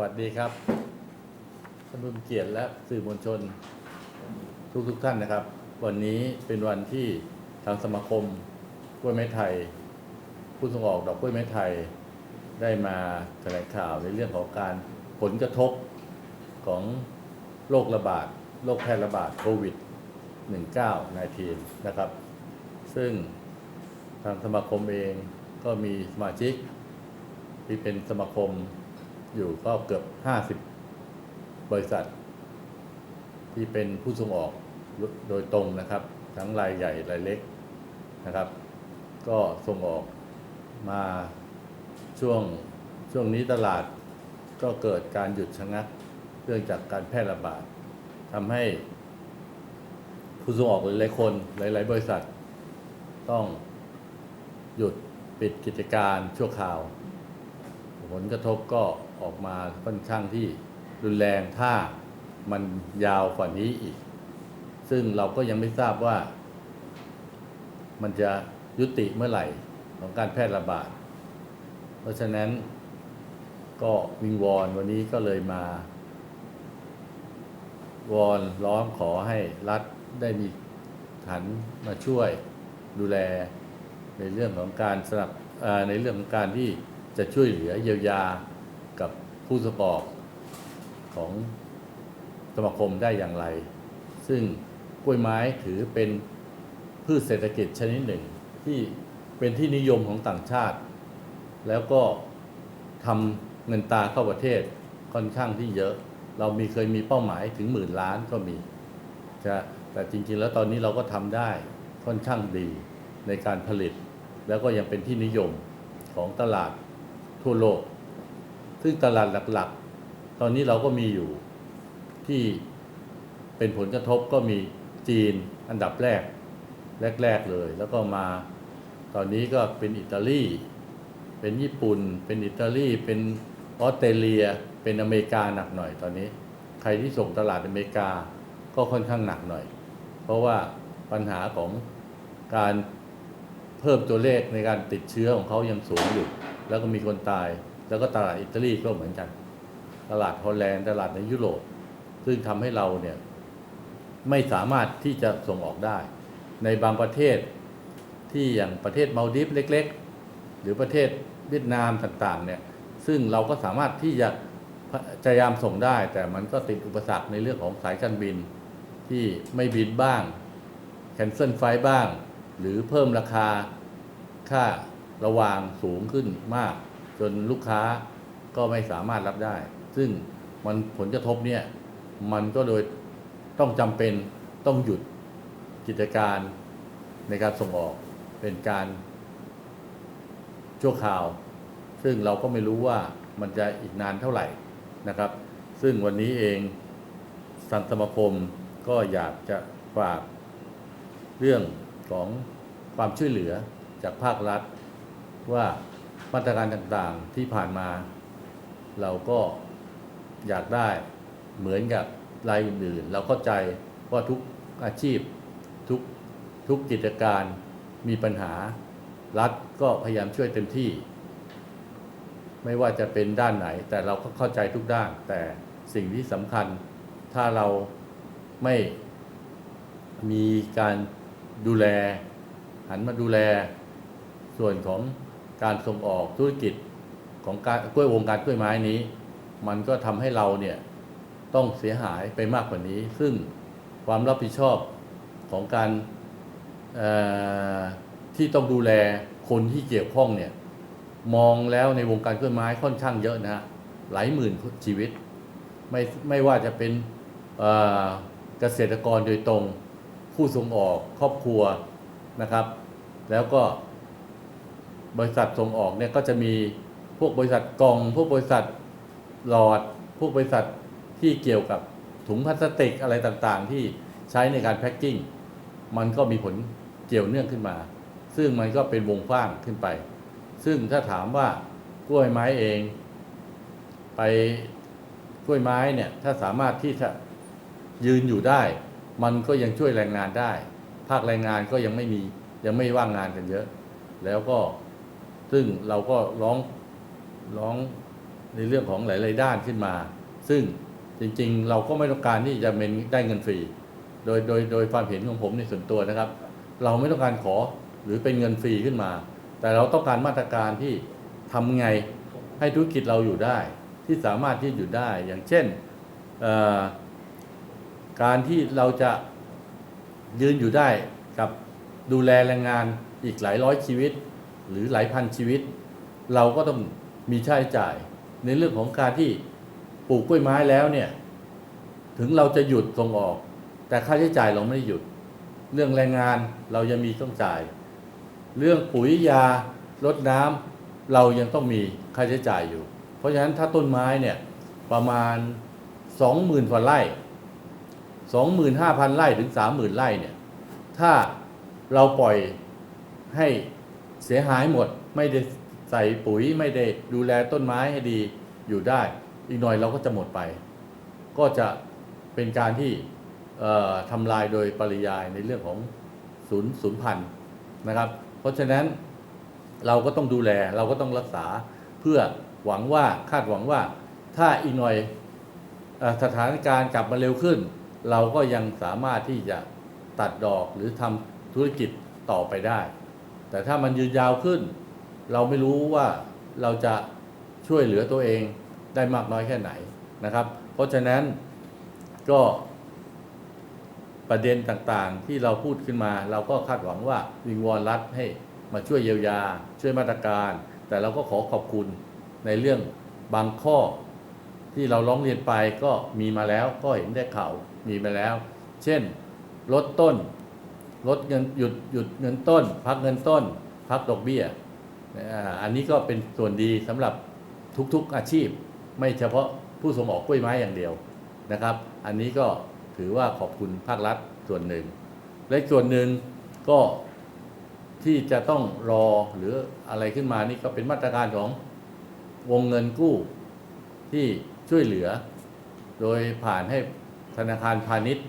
วัสดีครับท่านผู้เกียรติและสื่อมวลชน ทุกทุกท่านนะครับ วันนี้เป็นวันที่ทางสมาคมกล้วยไม้ไทย ผู้ส่งออกดอกกล้วยไม้ไทย ได้มาแถลงข่าวในเรื่องของการผลกระทบของโรคระบาดโรคแพร่ระบาดโควิด 19 19นะครับ ซึ่งทางสมาคมเองก็มีสมาชิกที่เป็นสมาคม อยู่ก็เกือบ50บริษัท ที่เป็นผู้ส่งออกโดยตรงนะครับ ทั้งรายใหญ่รายเล็กนะครับ ก็ส่งออกมาช่วงช่วงนี้ตลาดก็เกิดการหยุดชะงักเรื่องจากการแพร่ระบาดทำให้ผู้ส่งออกหลายๆคนหลาย ๆ บริษัท ต้องหยุดปิดกิจการชั่วคราว ผลกระทบก็ ออกมาค่อนข้างที่รุนแรงถ้ามันยาวกว่านี้อีก ซึ่งเราก็ยังไม่ทราบว่า มันจะยุติเมื่อไหร่ของการแพร่ระบาด เพราะฉะนั้นก็วิงวอนวันนี้ก็เลยมา วอนร้องขอให้รัฐได้มีฐานมาช่วยดูแลในเรื่องของการสนับในเรื่องของการที่จะช่วยเหลือเยียวยา กับผู้สปอร์ของสมาคมได้อย่างไร ซึ่งกล้วยไม้ถือเป็นพืชเศรษฐกิจชนิดหนึ่ง ที่เป็นที่นิยมของต่างชาติ แล้วก็ทำเงินตาเข้าประเทศค่อนข้างที่เยอะ เรามีเคยมีเป้าหมายถึงหมื่นล้านก็มีจะแต่จริงๆ แล้วตอนนี้เราก็ทำได้ค่อนข้างดีในการผลิต แล้วก็ยังเป็นที่นิยมของตลาดทั่วโลก ซึ่งตลาดหลักๆ ตอนนี้เราก็มีอยู่ที่เป็นผลกระทบก็มีจีนอันดับแรก แรก ๆ เลย แล้วก็มาตอนนี้ก็เป็นอิตาลีเป็นญี่ปุ่น เป็นอิตาลีเป็นออสเตรเลียเป็นอเมริกาหนักหน่อยตอนนี้ ใครที่ส่งตลาดอเมริกาก็ค่อนข้างหนักหน่อย เพราะว่าปัญหาของการเพิ่มตัวเลขในการติดเชื้อของเขายังสูงอยู่ แล้วก็มีคนตาย แล้วก็ตลาดอิตาลีก็เหมือนกัน ตลาดฮอลแลนด์ตลาดในยุโรป ซึ่งทำให้เราเนี่ยไม่สามารถที่จะส่งออกได้ ในบางประเทศที่อย่างประเทศมาลดีฟเล็ก ๆ หรือประเทศเวียดนามต่างๆเนี่ยซึ่งเราก็สามารถที่จะพยายามส่งได้ แต่มันก็ติดอุปสรรคในเรื่องของสายการบินที่ไม่บินบ้างแคนเซิลไฟบ้าง หรือเพิ่มราคาค่าระวางสูงขึ้นมาก จนลูกค้าก็ไม่สามารถรับได้ ซึ่งมันผลกระทบเนี่ยมันก็โดยต้องจำเป็นต้องหยุดกิจการในการส่งออกเป็นการชั่วคราว ซึ่งเราก็ไม่รู้ว่ามันจะอีกนานเท่าไหร่นะครับ ซึ่งวันนี้เองสังสมาคมก็อยากจะฝากเรื่องของความช่วยเหลือจากภาครัฐว่า มาตรการต่างๆที่ผ่านมา เราก็อยากได้เหมือนกับรายอื่นๆ เราเข้าใจว่าทุกอาชีพทุกทุกกิจการมีปัญหา รัฐก็พยายามช่วยเต็มที่ ไม่ว่าจะเป็นด้านไหน แต่เราก็เข้าใจทุกด้าน แต่สิ่งที่สำคัญ ถ้าเราไม่มีการดูแล หันมาดูแลส่วนของ การส่งออกธุรกิจของการกล้วยวงการกล้วยไม้นี้ มันก็ทำให้เราเนี่ยต้องเสียหายไปมากกว่านี้ ซึ่งความรับผิดชอบของการที่ต้องดูแลคนที่เกี่ยวข้องเนี่ยมองแล้วในวงการกล้วยไม้ค่อนข้างเยอะนะฮะหลายหมื่นชีวิต ไม่ไม่ว่าจะเป็นเกษตรกรโดยตรง ผู้ส่งออกครอบครัวนะครับ แล้วก็ บริษัทส่งออกเนี่ยก็จะมีพวกบริษัทกล่อง พวกบริษัทหลอด พวกบริษัทที่เกี่ยวกับถุงพลาสติกอะไรต่างๆ ที่ใช้ในการแพ็คกิ้งมันก็มีผลเกี่ยวเนื่องขึ้นมา ซึ่งมันก็เป็นวงกว้างขึ้นไป ซึ่งถ้าถามว่ากล้วยไม้เอง ไปกล้วยไม้เนี่ยถ้าสามารถที่จะยืนอยู่ได้ มันก็ยังช่วยแรงงานได้ ภาคแรงงานก็ยังไม่มียังไม่ว่างงานกันเยอะ แล้วก็ ซึ่งเราก็ร้องร้องในเรื่องของหลาย ๆ ด้านขึ้นมา ซึ่งจริง ๆ เราก็ไม่ต้องการที่จะเป็นได้เงินฟรี โดยโดยโดยความเห็นของผมในส่วนตัวนะครับ เราไม่ต้องการขอหรือเป็นเงินฟรีขึ้นมา แต่เราต้องการมาตรการที่ทำไงให้ธุรกิจเราอยู่ได้ ที่สามารถที่อยู่ได้ อย่างเช่นการที่เราจะยืนอยู่ได้กับดูแลแรงงานอีกหลายร้อยชีวิต หรือหลายพันชีวิต เราก็ต้องมีใช้จ่าย ในเรื่องของการที่ปลูกกล้วยไม้แล้วเนี่ย ถึงเราจะหยุดส่งออก แต่ค่าใช้จ่ายเราไม่ได้หยุด เรื่องแรงงานเรายังมีต้องจ่าย เรื่องปุ๋ยยารดน้ำเรายังต้องมีค่าใช้จ่ายอยู่ เพราะฉะนั้นถ้าต้นไม้เนี่ยประมาณสองหมื่นกว่าไร่สองหมื่นห้าพันไร่ถึงสามหมื่นไร่เนี่ย ถ้าเราปล่อยให้ เสียหายหมดไม่ได้ใส่ปุ๋ยไม่ได้ดูแลต้นไม้ให้ดีอยู่ได้ อีกหน่อยเราก็จะหมดไป ก็จะเป็นการที่ทำลายโดยปริยายในเรื่องของศูนย์ศูนย์พันธุ์นะครับ เพราะฉะนั้นเราก็ต้องดูแลเราก็ต้องรักษาเพื่อหวังว่าคาดหวังว่าถ้าอีกหน่อยสถานการณ์กลับมาเร็วขึ้น เราก็ยังสามารถที่จะตัดดอกหรือทำธุรกิจต่อไปได้ แต่ถ้ามันยืนยาวขึ้น เราไม่รู้ว่าเราจะช่วยเหลือตัวเองได้มากน้อยแค่ไหนนะครับ เพราะฉะนั้นก็ประเด็นต่างๆที่เราพูดขึ้นมา เราก็คาดหวังว่าวิงวอนรัฐให้มาช่วยเยียวยา ช่วยมาตรการ แต่เราก็ขอขอบคุณในเรื่องบางข้อที่เราร้องเรียนไปก็มีมาแล้วก็เห็นได้ข่าวมีมาแล้ว เช่น ลดต้น ลดเงินหยุดหยุดเงินต้น พักเงินต้น พักดอกเบี้ยอันนี้ก็เป็นส่วนดีสำหรับทุกๆอาชีพ ไม่เฉพาะผู้ส่งออกกล้วยไม้อย่างเดียวนะครับ อันนี้ก็ถือว่าขอบคุณภาครัฐส่วนหนึ่ง และส่วนหนึ่งก็ที่จะต้องรอหรืออะไรขึ้นมานี่ก็เป็นมาตรการของวงเงินกู้ที่ช่วยเหลือ โดยผ่านให้ธนาคารพาณิชย์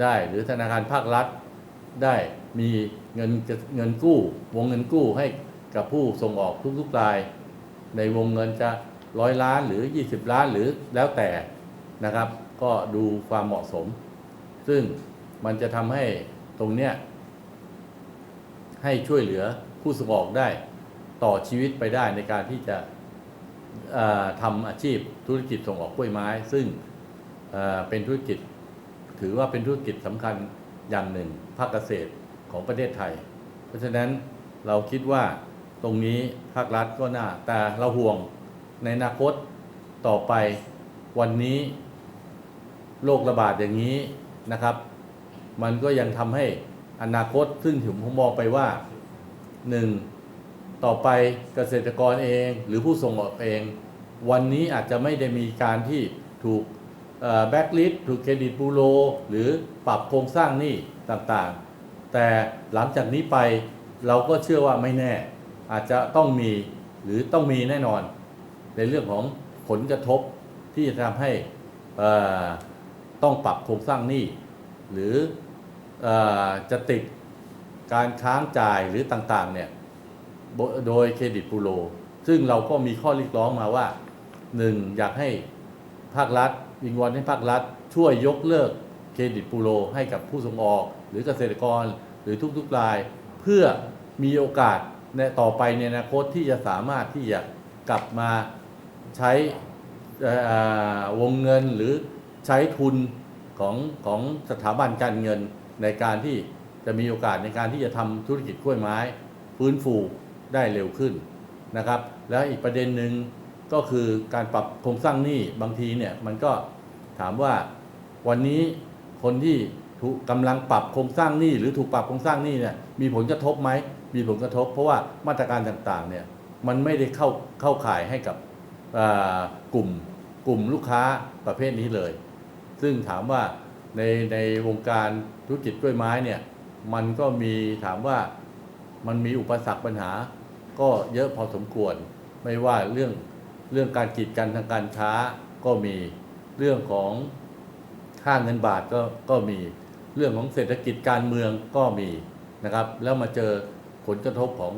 ได้หรือธนาคารภาครัฐ ได้มีเงินเงินกู้ วงเงินกู้ให้กับผู้ส่งออกทุกๆราย ในวงเงินจะร้อยล้านหรือ 20 ล้านหรือแล้วแต่นะครับ ก็ดูความเหมาะสม ซึ่งมันจะทำให้ตรงเนี้ยให้ช่วยเหลือผู้ส่งออกได้ต่อชีวิตไปได้ในการที่จะทำอาชีพธุรกิจส่งออกกล้วยไม้ ซึ่งเป็นธุรกิจถือว่าเป็นธุรกิจสำคัญ อย่างหนึ่งภาคเกษตรของประเทศไทย เพราะฉะนั้นเราคิดว่าตรงนี้ภาครัฐก็น่า แต่เราห่วงในอนาคตต่อไปวันนี้โรคระบาดอย่างนี้นะครับ มันก็ยังทำให้อนาคตซึ่งผมมองไปว่าหนึ่งต่อไปเกษตรกรเองหรือผู้ส่งออกเอง วันนี้อาจจะไม่ได้มีการที่ถูก แบ็กลิสถูกเครดิตบูโรหรือปรับโครงสร้างหนี้ต่างๆ แต่หลังจากนี้ไปเราก็เชื่อว่าไม่แน่ อาจจะต้องมีหรือต้องมีแน่นอน ในเรื่องของผลกระทบที่จะทำให้ต้องปรับโครงสร้างหนี้หรืออจะติดการค้างจ่ายหรือต่างๆเนี่ยโดยโดยเครดิตบูโร ซึ่งเราก็มีข้อเรียกร้องมาว่าหนึ่งอยากให้ภาครัฐ วิงวอนให้ภาครัฐ ช่วยยกเลิกเครดิตบูโรให้กับผู้ส่งออก หรือเกษตรกรหรือทุกๆราย เพื่อมีโอกาสในต่อไปในอนาคตที่จะสามารถที่จะกลับมาใช้วงเงินหรือใช้ทุนของของสถาบันการเงินในการที่จะมีโอกาสในการที่จะทำธุรกิจกล้วยไม้ ฟื้นฟูได้เร็วขึ้นนะครับ แล้วอีกประเด็นหนึ่ง ก็คือการปรับโครงสร้างหนี้บางทีเนี่ยมันก็ถามว่าวันนี้คนที่ถูกกำลังปรับโครงสร้างหนี้หรือถูกปรับโครงสร้างหนี้เนี่ยมีผลกระทบไหมมีผลกระทบ เพราะว่ามาตรการต่างๆเนี่ยมันไม่ได้เข้าเข้าข่ายให้กับกลุ่มกลุ่มลูกค้าประเภทนี้เลย ซึ่งถามว่าในในวงการธุรกิจกล้วยไม้เนี่ยมันก็มีถามว่ามันมีอุปสรรคปัญหา ก็เยอะพอสมควรไม่ว่าเรื่อง เรื่องการกีดกันทางการค้าก็มีเรื่องของค่าเงินบาทก็ก็มีเรื่องของเศรษฐกิจการเมืองก็มีนะครับ แล้วมาเจอผลกระทบของ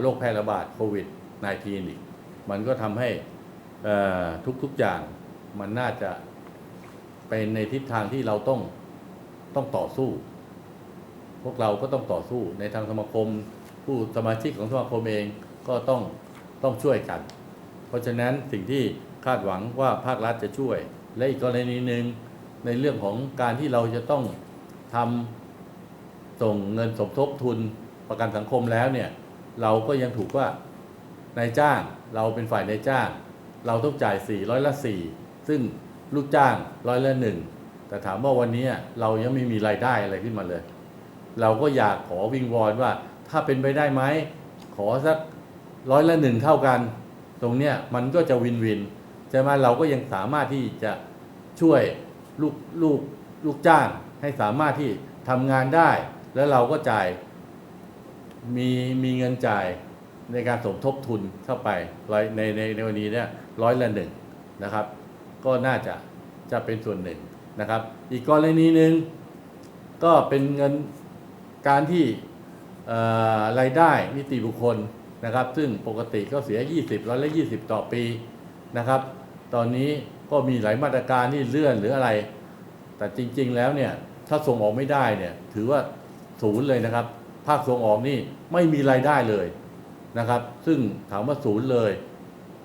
โรคแพร่ระบาดโควิด -19 อีกมันก็ทำให้ทุกๆอย่างมันน่าจะเป็นในทิศทางที่เราต้องต้องต่อสู้ พวกเราก็ต้องต่อสู้ในทางสมาคม ผู้สมาชิกของสมาคมเองก็ต้องต้องช่วยกัน เพราะฉะนั้นสิ่งที่คาดหวังว่าภาครัฐจะช่วย และอีกกรณีหนึ่งในเรื่องของการที่เราจะต้องทำส่งเงินสมทบทุนประกันสังคมแล้วเนี่ย เราก็ยังถูกว่านายจ้างเราเป็นฝ่ายนายจ้าง เราต้องจ่าย4ร้อยละ4ซึ่งลูกจ้างร้อยละหนึ่งแต่ถามว่าวันนี้เรายังไม่มีรายได้อะไรขึ้นมาเลย เราก็อยากขอวิงวอนว่าถ้าเป็นไปได้ไหมขอสักร้อยละหนึ่งเท่ากัน ตรงเนี้ยมันก็จะวินวินใช่ไหมเราก็ยังสามารถที่จะช่วยลูกลูกลูกจ้างให้สามารถที่ทำงานได้ แล้วเราก็จ่ายมีมีเงินจ่ายในการสมทบทุนเข้าไปร้อยในในในวันนี้เนี่ยร้อยละหนึ่งนะครับ ก็น่าจะจะเป็นส่วนหนึ่งนะครับ อีกกรณีหนึ่งก็เป็นเงินการที่รายได้นิติบุคคล นะครับ ซึ่งปกติก็เสีย 20ร้อยละ 20 ต่อปีนะครับ ตอนนี้ก็มีหลายมาตรการที่เลื่อนหรืออะไร แต่จริงๆแล้วเนี่ยถ้าส่งออกไม่ได้เนี่ยถือว่าศูนย์เลยนะครับ ภาคส่งออกนี่ไม่มีรายได้เลยนะครับ ซึ่งถามว่าศูนย์เลย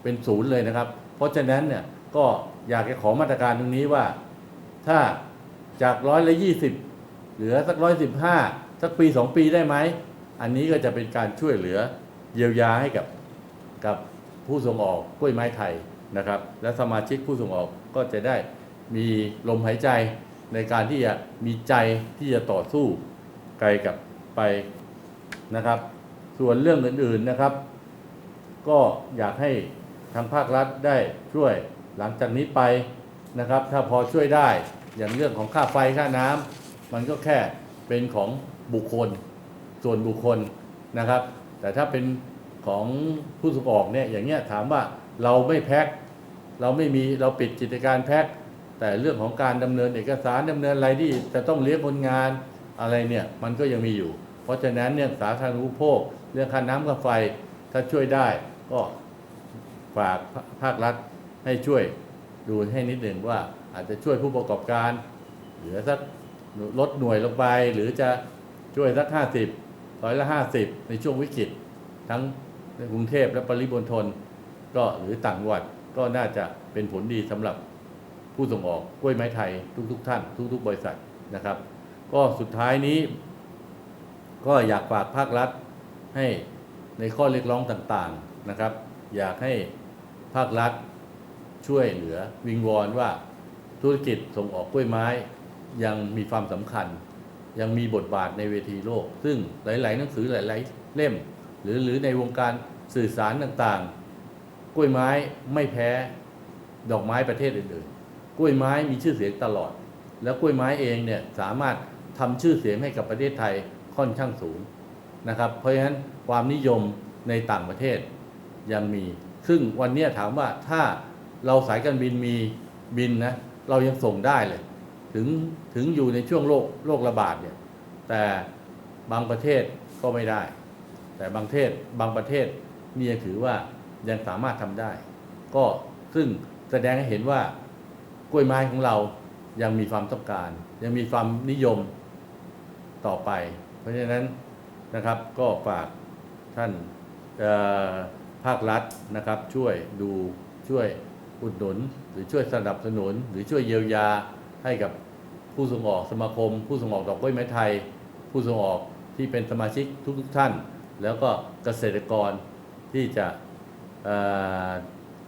เป็นศูนย์เลยนะครับ เพราะฉะนั้นเนี่ยก็อยากจะขอมาตรการตรงนี้ว่า ถ้าจากร้อยละยี่สิบเหลือสักร้อยสิบห้าสักปีสองปีได้ไหม อันนี้ก็จะเป็นการช่วยเหลือ เยียวยาให้กับกับผู้ส่งออกกล้วยไม้ไทยนะครับ และสมาชิกผู้ส่งออกก็จะได้มีลมหายใจในการที่จะมีใจที่จะต่อสู้ไกลกับไปนะครับ ส่วนเรื่องอื่นๆนะครับ ก็อยากให้ทางภาครัฐได้ช่วยหลังจากนี้ไปนะครับ ถ้าพอช่วยได้อย่างเรื่องของค่าไฟค่าน้ำมันก็แค่เป็นของบุคคลส่วนบุคคลนะครับ แต่ถ้าเป็นของผู้ส่งออกเนี่ยอย่างเงี้ยถามว่าเราไม่แพ็คเราไม่มีเราปิดกิจการแพ็คแต่เรื่องของการดำเนินเอกสารดำเนินอะไรที่จะต้องเลี้ยงคนงานอะไรเนี่ยมันก็ยังมีอยู่ เพราะฉะนั้นเนี่ยสาธารณูปโภค เรื่องค่าน้ำค่าไฟถ้าช่วยได้ก็ฝากภาครัฐให้ช่วยดูให้นิดหนึ่งว่าอาจจะช่วยผู้ประกอบการ เหลือสักลดหน่วยลงไปหรือจะช่วยสักห้าสิบ ร้อยละห้าสิบในช่วงวิกฤต ทั้งในกรุงเทพและปริมณฑลก็หรือต่างจังหวัดก็น่าจะเป็นผลดีสำหรับผู้ส่งออกกล้วยไม้ไทยทุกๆทท่าน ทุก ๆ บริษัทนะครับ ก็สุดท้ายนี้ ก็อยากฝากภาครัฐให้ในข้อเรียกร้องต่างๆนะครับ อยากให้ภาครัฐช่วยเหลือวิงวอนว่าธุรกิจส่งออกกล้วยไม้ยังมีความสำคัญ ยังมีบทบาทในเวทีโลก ซึ่งหลาย ๆ หนังสือหลาย ๆ เล่ม หรือหรือในวงการสื่อสารต่างๆ กล้วยไม้ไม่แพ้ดอกไม้ประเทศอื่นๆ กล้วยไม้มีชื่อเสียงตลอด แล้วกล้วยไม้เองเนี่ยสามารถทำชื่อเสียงให้กับประเทศไทยค่อนข้างสูงนะครับ เพราะฉะนั้นความนิยมในต่างประเทศยังมี ซึ่งวันนี้ถามว่าถ้าเราสายการบินมีบินนะเรายังส่งได้เลย ถึงถึงอยู่ในช่วงโรคโรคระบาดเนี่ยแต่บางประเทศก็ไม่ได้ แต่บางประเทศบางประเทศนี่ยังถือว่ายังสามารถทำได้ ก็ซึ่งแสดงให้เห็นว่ากล้วยไม้ของเรายังมีความต้องการ ยังมีความนิยมต่อไป เพราะฉะนั้นนะครับก็ฝากท่านภาครัฐนะครับช่วยดูช่วยอุดหนุน หรือช่วยสนับสนุน หรือช่วยเยียวยา ให้กับผู้ส่งออกสมาคม ผู้ส่งออกดอกกล้วยไม้ไทย ผู้ส่งออกที่เป็นสมาชิกทุกๆทท่าน แล้วก็เกษตรกรที่จะ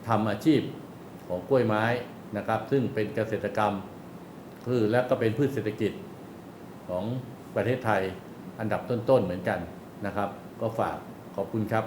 ทำอาชีพของกล้วยไม้นะครับ ซึ่งเป็นเกษตรกรรม คือและก็เป็นพืชเศรษฐกิจของประเทศไทยอันดับต้นๆเหมือนกันนะครับ ก็ฝากขอบคุณครับ